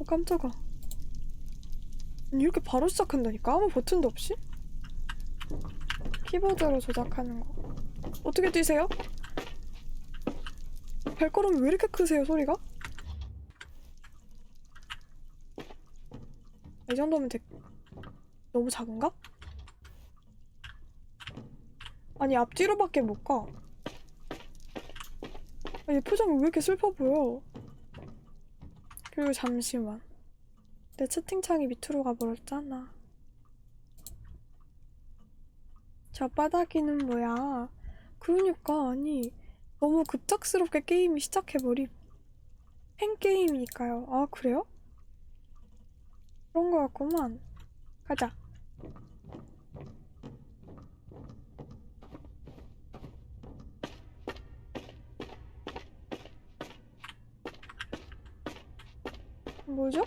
어 깜짝아 이렇게 바로 시작한다니까 아무 버튼도 없이 키보드로 조작하는 거 어떻게 뛰세요? 발걸음이 왜 이렇게 크세요 소리가? 이 정도면 돼 너무 작은가? 아니 앞뒤로밖에 못 가. 아니 표정이 왜 이렇게 슬퍼 보여? 그리고 잠시만. 내 채팅창이 밑으로 가버렸잖아. 저 바닥이는 뭐야? 그러니까 아니 너무 급작스럽게 게임이 시작해버림. 팬 게임이니까요. 아 그래요? 그런 거였구만. 가자. 뭐죠?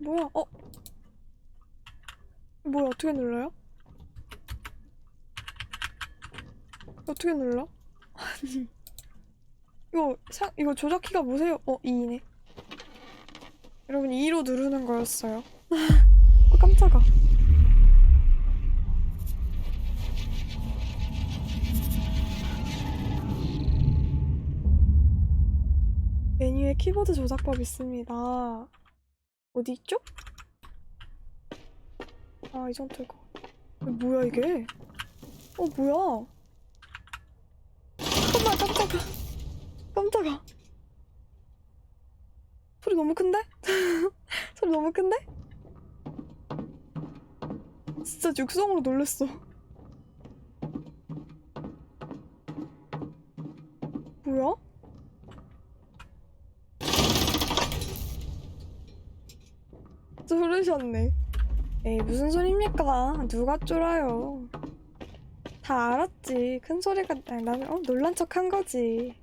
뭐야? 어? 뭐야? 어떻게 눌러요? 어떻게 눌러? 아니 이거 상 이거 조작 키가 뭐세요? 어 2이네 여러분 2로 누르는 거였어요 어 깜짝아 메뉴에 키보드 조작법 있습니다. 어디 있죠? 아, 이. 어, 뭐야, 이게? 어, 뭐야? 잠깐만, 깜짝아. 깜짝아. 소리 너무 큰데? 소리 너무 큰데? 진짜 육성으로 놀랬어. 뭐야? 쫄으셨네. 에이, 무슨 소리입니까? 누가 쫄아요? 다 알았지. 큰 소리가, 아니, 나는, 어, 놀란 척 한 거지.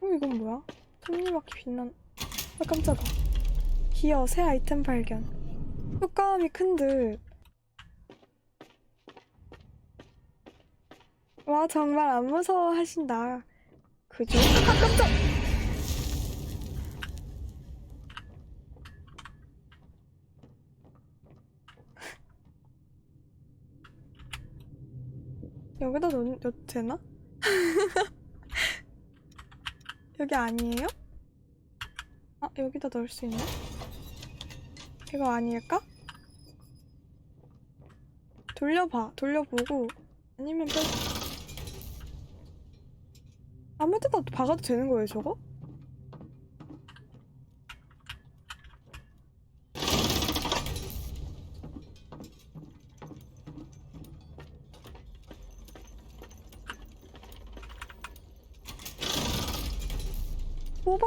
어, 이건 뭐야? 톱니바퀴 빛난, 아, 깜짝아. 기어, 새 아이템 발견. 효과음이 큰 듯. 와, 정말 안 무서워 하신다. 그죠? 아, 깜짝! 여기다 넣, 넣어도 되나? 여기 아니에요? 아, 여기다 넣을 수 있나? 이거 아닐까? 돌려봐. 돌려보고 아니면 빼 아무 데다 박아도 되는 거예요, 저거?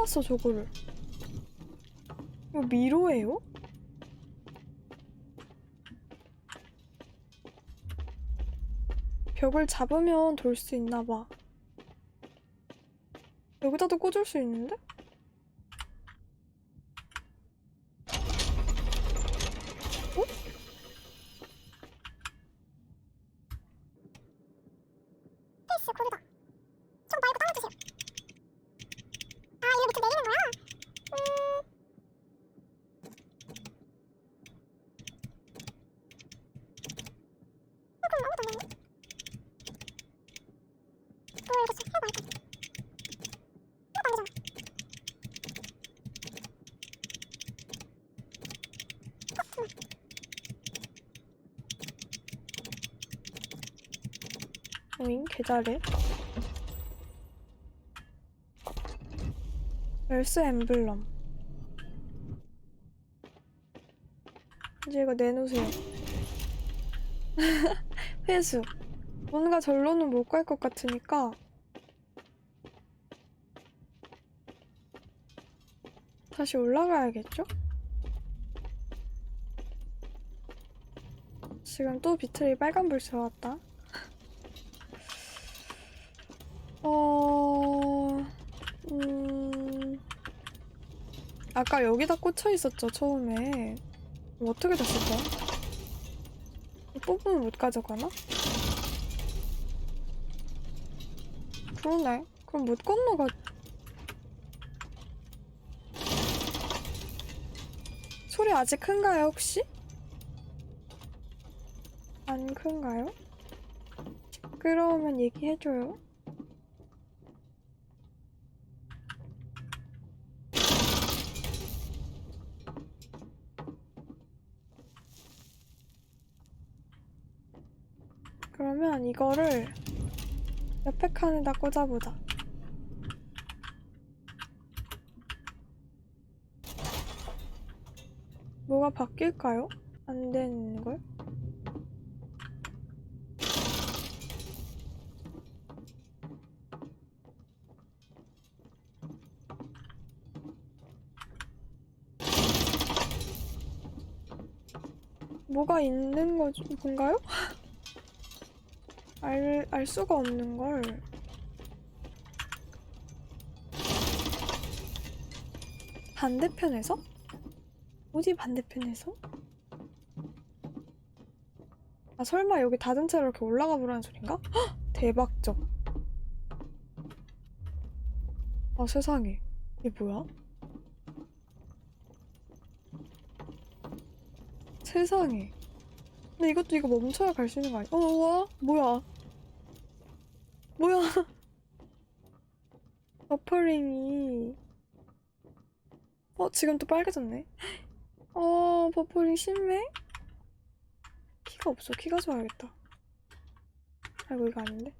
뽑았어, 저거를. 이거 미로예요? 벽을 잡으면 돌 수 있나 봐. 여기다도 꽂을 수 있는데? 어? 페이스 고르다. 좀 말고 따라주세요. 아, 이거 밑에 내리는 거야? 음. 어, 그럼 아무도 안 나네. 또 이렇게 좀 해봐, 이렇게. 이것도 안 되잖아. 어, 잠깐만. 계좌래. 열쇠 엠블럼. 이제 이거 내놓으세요. 회수. 뭔가 절로는 못 갈 것 같으니까. 다시 올라가야겠죠? 지금 또 비틀이 빨간불 들어왔다. 어, 음, 아까 여기다 꽂혀 있었죠, 처음에. 어떻게 됐을까? 뽑으면 못 가져가나? 그러네. 그럼 못 건너가. 소리 아직 큰가요, 혹시? 안 큰가요? 시끄러우면 얘기해줘요. 그러면 이거를 옆에 칸에다 꽂아보자. 뭐가 바뀔까요? 안 되는 걸? 뭐가 있는 거지, 뭔가요? 알, 알 수가 없는 걸. 반대편에서? 어디 반대편에서? 아, 설마 여기 닫은 채로 이렇게 올라가 보라는 소린가? 헉! 대박적. 아, 세상에. 이게 뭐야? 세상에. 근데 이것도 이거 멈춰야 갈 수 있는 거 아니야? 어, 우와? 뭐야? 뭐야? 버퍼링이. 어, 지금 또 빨개졌네. 어, 버퍼링 심해? 키가 없어. 키 가져와야겠다. 아이고, 이거 아닌데?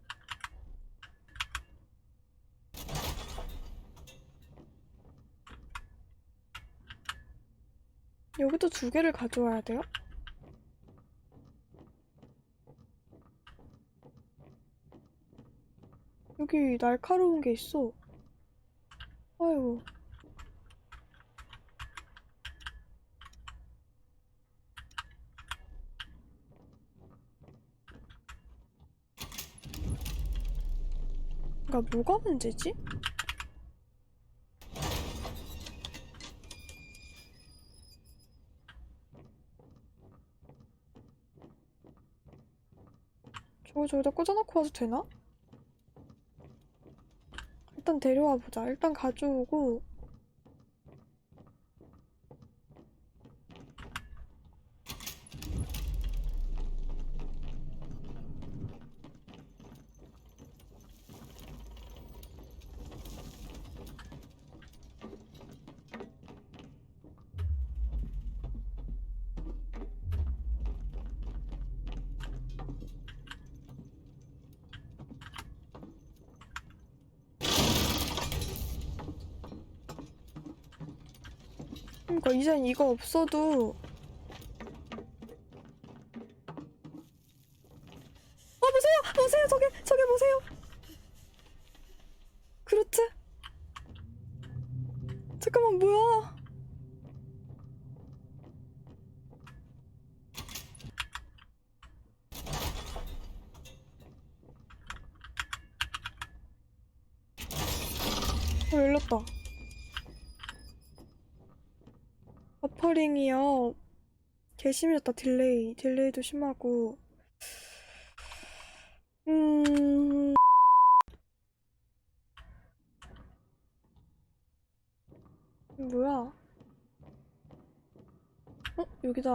여기도 두 개를 가져와야 돼요? 여기 날카로운 게 있어. 아이고. 그러니까 뭐가 문제지? 저거 저기다 꽂아놓고 와도 되나? 일단 데려와 보자. 일단 가져오고 그러니까 이젠 이거 없어도 어 보세요! 보세요! 저게 저게 보세요! 그렇지? 잠깐만 뭐야? 어 열렸다 버퍼링이요. 개 심해졌다, 딜레이. 딜레이도 심하고. 음. 뭐야? 어? 여기다.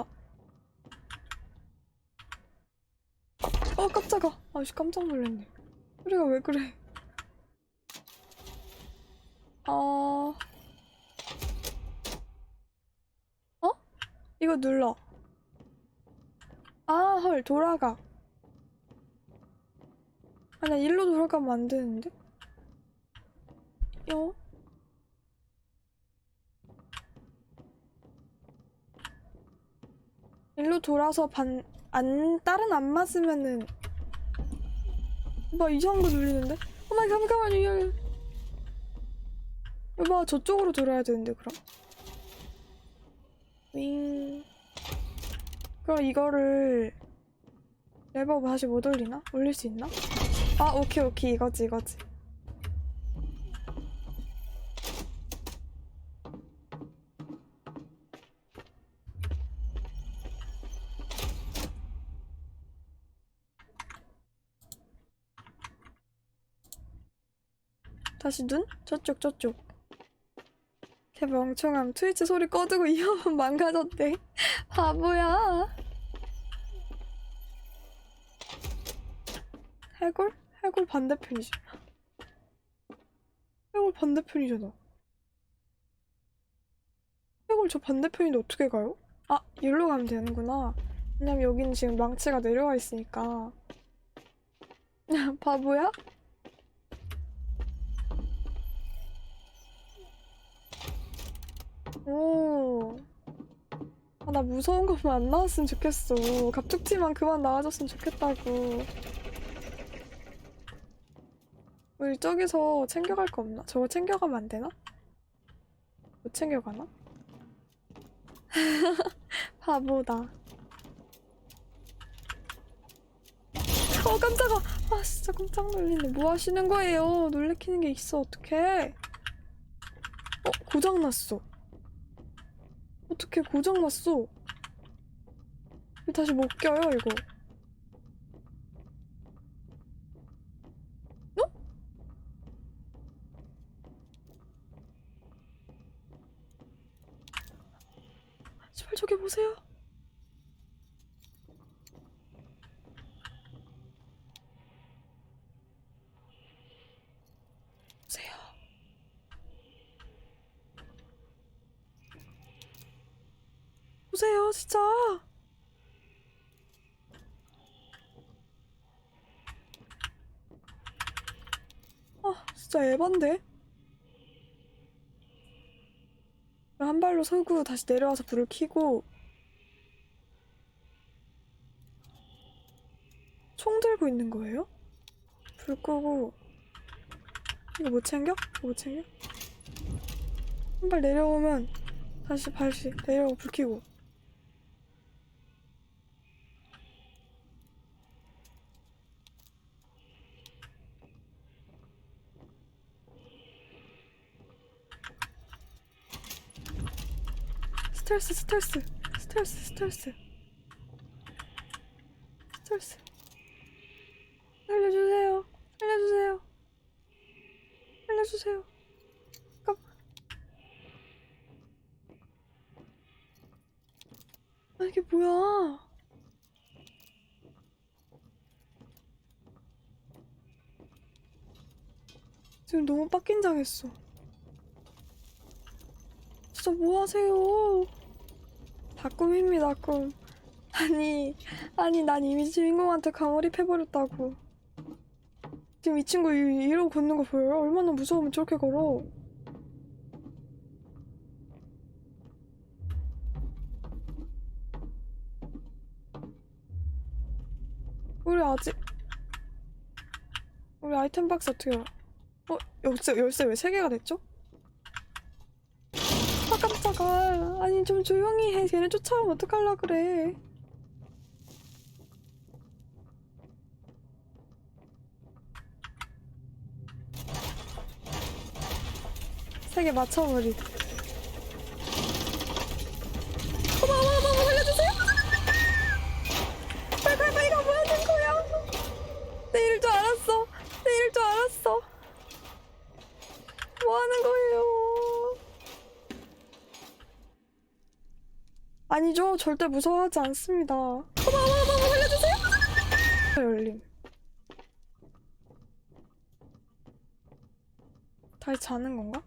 어, 깜짝아. 아씨, 깜짝 놀랐네. 소리가 왜 그래? 아. 이거 눌러. 아, 헐, 돌아가. 아니야, 일로 돌아가면 안 되는데? 요? 일로 돌아서 반, 안, 다른 안 맞으면은, 막 이상한 거 눌리는데? 어머, 잠깐만요. 여봐, 저쪽으로 돌아야 되는데, 그럼. 윙. 그럼 이거를 레버 다시 못 올리나? 올릴 수 있나? 아, 오케이, 오케이. 이거지, 이거지. 다시 눈? 저쪽, 저쪽. 개 멍청함. 트위치 소리 꺼두고 이어폰 망가졌대. 바보야. 해골? 해골 반대편이지 해골 반대편이잖아. 해골 저 반대편인데 어떻게 가요? 아 여기로 가면 되는구나. 왜냐면 여기는 지금 망치가 내려와 있으니까. 바보야? 오. 아, 나 무서운 것만 안 나왔으면 좋겠어. 갑툭튀만 그만 나와줬으면 좋겠다고. 우리 저기서 챙겨갈 거 없나? 저거 챙겨가면 안 되나? 못 챙겨가나? 바보다. 어 깜짝아. 아 진짜 깜짝 놀랐네. 뭐 하시는 거예요? 놀래키는 게 있어 어떡해? 어 고장 났어. 어떻게 고장 났어? 이거 다시 못 껴요 이거. 어? 제발 저기. 보세요. 보세요, 진짜. 아, 진짜 에반데? 한 발로 서고 다시 내려와서 불을 켜고 총 들고 있는 거예요? 불 끄고 이거 못 챙겨? 못 챙겨? 한 발 내려오면 다시 발시 내려오고 불 켜고 스트레스 스트레스 스트레스 스트레스. 스트레스. 살려주세요. 살려주세요. 살려주세요. 잠깐만 아 이게 뭐야? 지금 너무 빡긴장했어. 진짜 뭐 하세요? 다 꿈입니다, 꿈. 아니, 아니, 난 이미 주인공한테 강몰입해버렸다고. 지금 이 친구 이- 이러고 걷는 거 보여요? 얼마나 무서우면 저렇게 걸어. 우리 아직, 우리 아이템 박스 어떻게 열어? 어, 열쇠, 열쇠 왜 세 개가 됐죠? 아 깜짝 좀 조용히 해. 걔네 쫓아오면 어떡할라 그래. 세개 맞춰버리 어머 어머 어머 어머, 살려주세요 빨리 빨리 이거 뭐 하는 거야 내일 줄 알았어 내일 줄 알았어 뭐 하는 거예요 아니죠. 절대 무서워하지 않습니다. 어머, 어머, 어머, 살려주세요! 열림. 다시 자는 건가?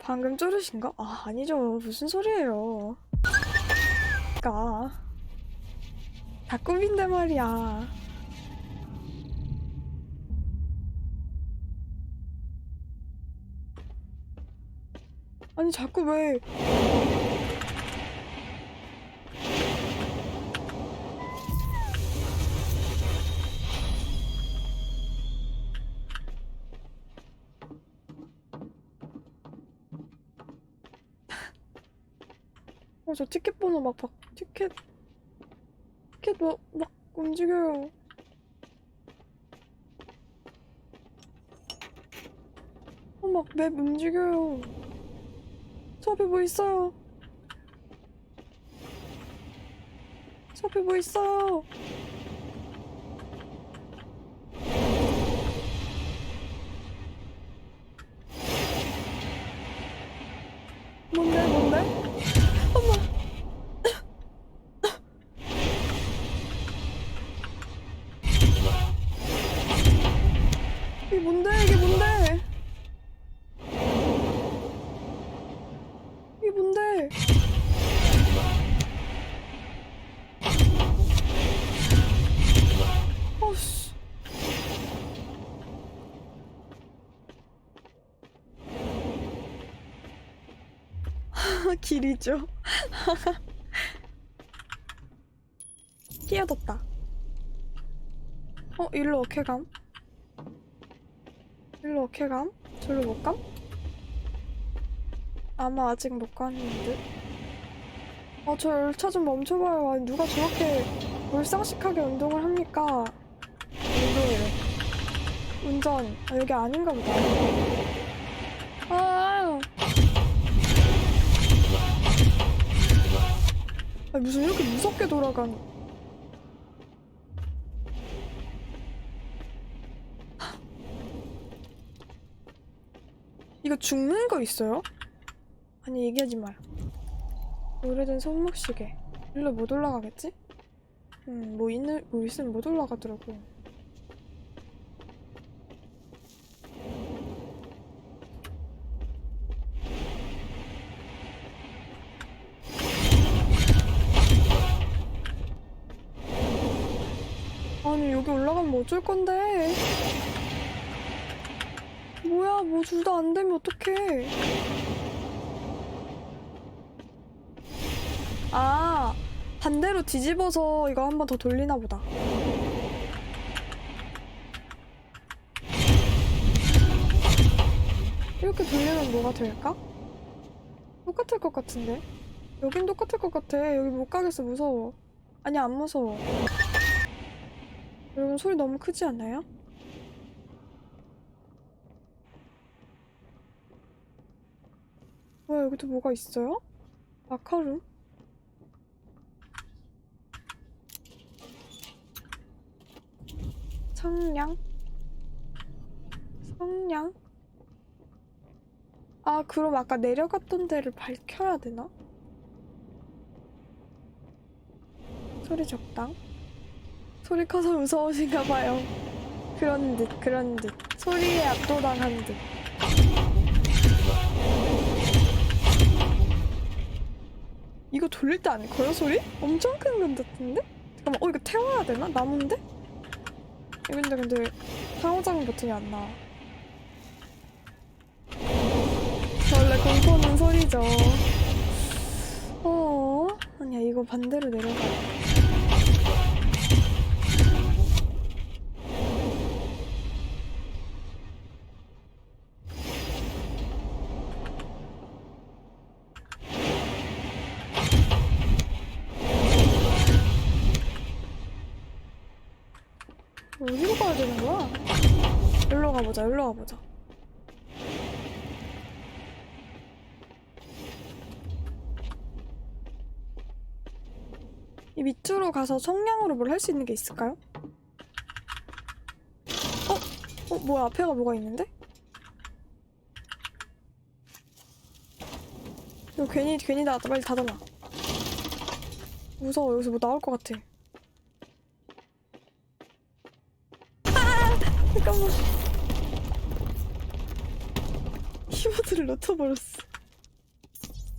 방금 쫄으신가? 아, 아니죠. 무슨 소리예요. 그니까. 다 꿈인데 말이야. 아니, 자꾸 왜. 저 티켓 번호 막 바, 티켓, 티켓 뭐, 막 움직여요. 어, 막 맵 움직여요. 저 앞에 뭐 있어요. 저 앞에 뭐 있어요. 길이죠. 끼어졌다. 어, 일로 어떻게 감? 일로 어떻게 감? 절로 못 감? 아마 아직 못 가는 듯. 아, 저 열차 좀 멈춰봐요. 누가 저렇게 몰상식하게 운동을 합니까? 운동이래. 운전. 아, 여기 아닌가 보다. 아. 아, 무슨 이렇게 무섭게 돌아가는. 이거 죽는 거 있어요? 아니 얘기하지 마요. 오래된 손목시계. 일로 못 올라가겠지? 음, 뭐 있는 뭐 있으면 못 올라가더라고. 어쩔 건데? 뭐야 뭐 둘 다 안 되면 어떡해? 아 반대로 뒤집어서 이거 한 번 더 돌리나 보다. 이렇게 돌리면 뭐가 될까? 똑같을 것 같은데? 여긴 똑같을 것 같아. 여기 못 가겠어. 무서워. 아니, 안 무서워. 여러분, 소리 너무 크지 않나요? 뭐야, 여기도 뭐가 있어요? 마카룸? 성냥? 성냥? 아, 그럼 아까 내려갔던 데를 밝혀야 되나? 소리 적당. 소리 커서 무서우신가 봐요. 그런 듯, 그런 듯. 소리에 압도당한 듯. 이거 돌릴 때 아닐까요, 소리? 엄청 큰 건 같은데? 잠깐만, 어, 이거 태워야 되나? 나무인데? 근데, 근데, 상호작용 버튼이 안 나와. 원래 공포는 소리죠. 어, 아니야, 이거 반대로 내려가. 어디로 가야 되는 거야? 여기로 가보자, 여기로 가보자. 이 밑으로 가서 성냥으로 뭘 할 수 있는 게 있을까요? 어? 어, 뭐야, 앞에가 뭐가 있는데? 이거 괜히, 괜히 나왔다. 빨리 닫아놔. 무서워. 여기서 뭐 나올 것 같아. 아! 놓쳐버렸어.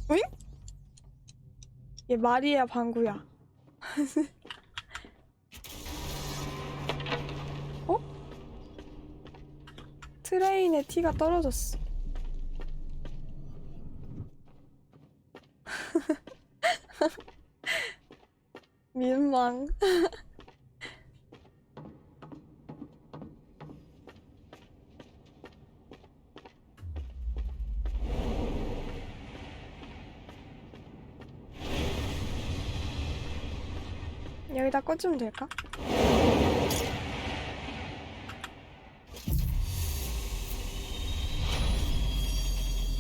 오잉? 얘 말이야, 방구야. 어? 트레인에 티가 떨어졌어. 민망. 여기다 꽂으면 될까?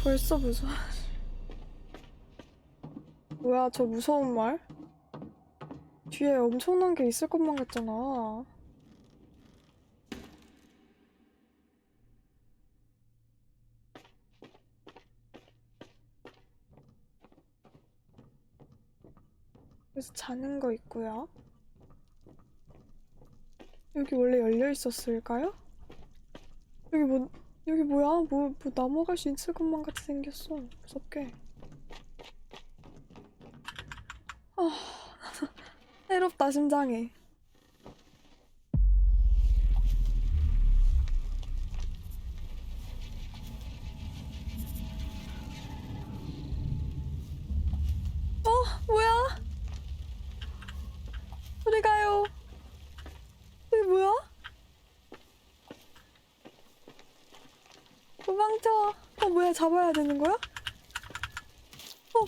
벌써 무서워. 뭐야, 저 무서운 말? 뒤에 엄청난 게 있을 것만 같잖아. 그래서 자는 거 있고요. 여기 원래 열려 있었을까요? 여기 뭐 여기 뭐야? 뭐, 뭐 넘어갈 수 있을 것만 같이 생겼어. 무섭게. 아, 해롭다 심장에. 어, 뭐야? 어디 가요? 여기 뭐야? 도망쳐. 어, 뭐야, 잡아야 되는 거야? 어.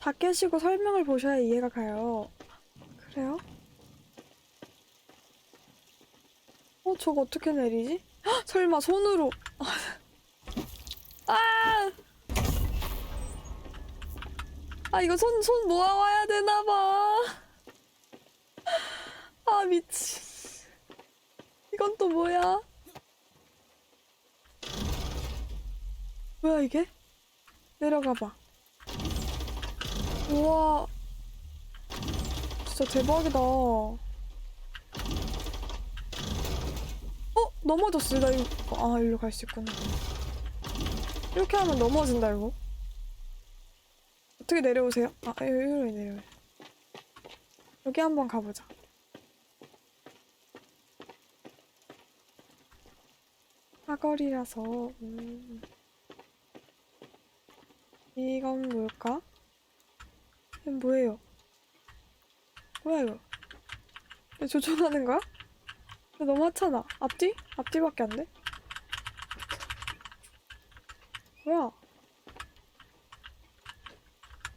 다 깨시고 설명을 보셔야 이해가 가요. 그래요? 어, 저거 어떻게 내리지? 헉, 설마 손으로. 아! 아, 이거 손, 손 모아와야 되나봐. 아, 미친. 이건 또 뭐야? 뭐야 이게? 내려가봐. 우와. 진짜 대박이다. 어? 넘어졌어. 나 이거. 아, 일로 갈 수 있구나. 이렇게 하면 넘어진다, 이거. 어떻게 내려오세요? 아, 여기로 내려요. 여기 한번 가보자. 사거리라서 음. 이건 뭘까? 이건 뭐예요? 뭐야 이거? 이거 조종하는 거야? 너무 하찮아 앞뒤? 앞뒤밖에 안 돼? 뭐야?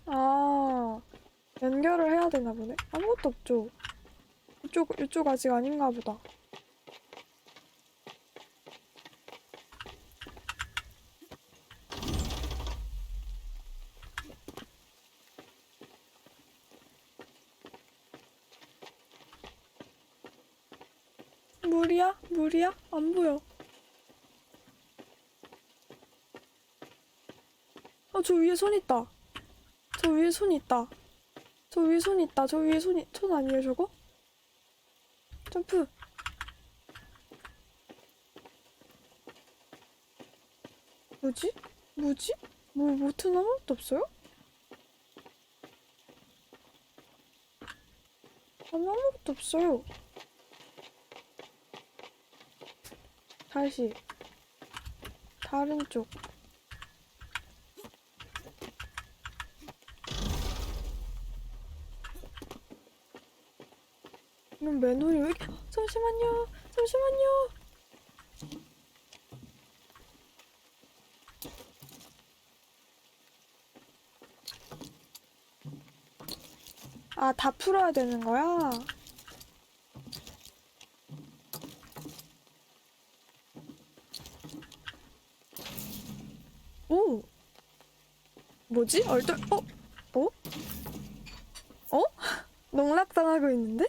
아 연결을 해야 되나 보네 아무것도 없죠 이쪽, 이쪽 아직 아닌가 보다 물이야? 물이야? 안 보여. 어, 저 위에 손 있다. 저 위에 손 있다. 저 위에 손 있다. 저 위에 손이, 손 아니에요, 저거? 점프. 뭐지? 뭐지? 뭐, 모튼 아무것도 없어요? 아무 아무것도 없어요. 다시. 다른 쪽. 이건 맨홀이 왜 이렇게 잠시만요. 잠시만요. 아 다 풀어야 되는 거야? 오! 뭐지? 얼떨, 어? 어? 어? 농락당하고 있는데?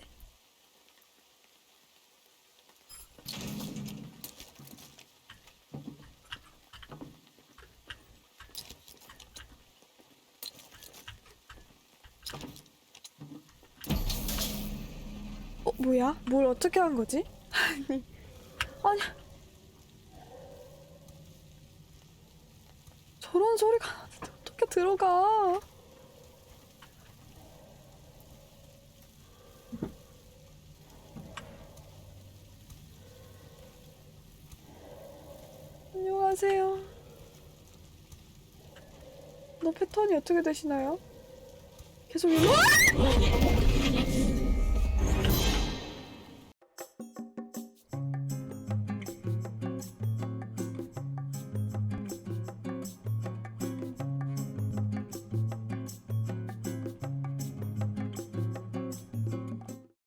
어, 뭐야? 뭘 어떻게 한 거지? 아니, 아니. 저런 소리가 들어가? 안녕하세요. 너 패턴이 어떻게 되시나요? 계속 일로?